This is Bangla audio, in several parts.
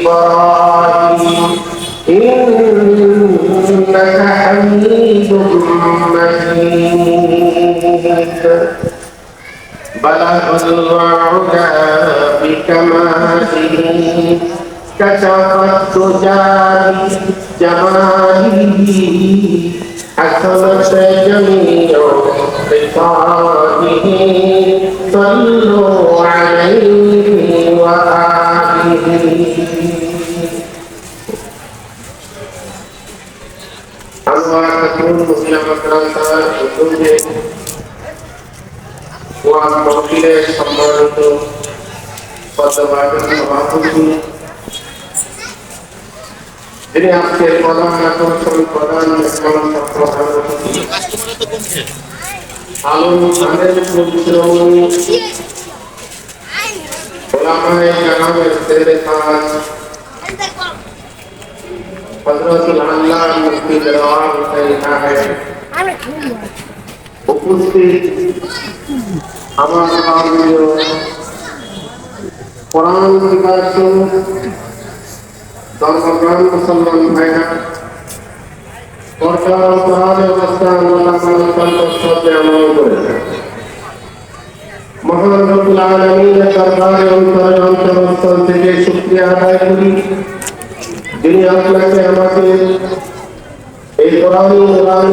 إبراهيم إنك حميد مجيد بلغ الوعد بكماله كشف الدجى بجماله حسنت جميع خصاله صلوا عليه وآله أنواع تكون مسلم مدرسة উদ্যোগে কোরআন মহফিলের সম্মানিত পদ্মবাদন সভাপতি যিনি আজকের প্রধান আকর্ষণ প্রধান মেহমান প্রধান অতিথি আলম খানের পবিত্র ওলামায়ে কেরামের ছেলে খান হযরতুল আল্লাহ মুফতি দেওয়ান সাহেব উপস্থিত আমার মাননীয় কোরআন বিকাশ ধর্মপ্রাণ মুসলমান ভাইরা সরকার কোরআন অবস্থান সত্যে আমল করেছে মহান রবুল আলমীর দরবারে অন্তরে অন্তরস্থল থেকে শুক্রিয়া আদায় করি যিনি আপনাকে আমাকে এই কোরআন কোরআন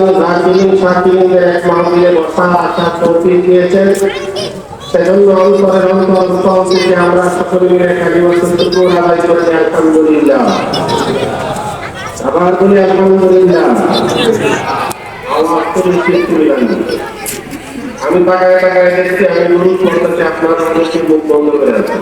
এক আশা দিয়েছেন, সেজন্য অন্তরের অন্তরস্থল থেকে আমরা সকলে মিলে কালিমা শুকর আদায় করতে আলহামদুলিল্লাহ। আবার বলি আলহামদুলিল্লাহ। আমি টাকায় টাকায় দেখছি, আমি করতেছি, আপনারা মুখ বন্ধ করে আছেন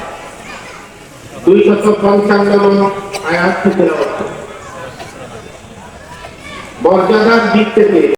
দুইশত পঞ্চান্ন আয়াত থেকে মর্যাদার দিক থেকে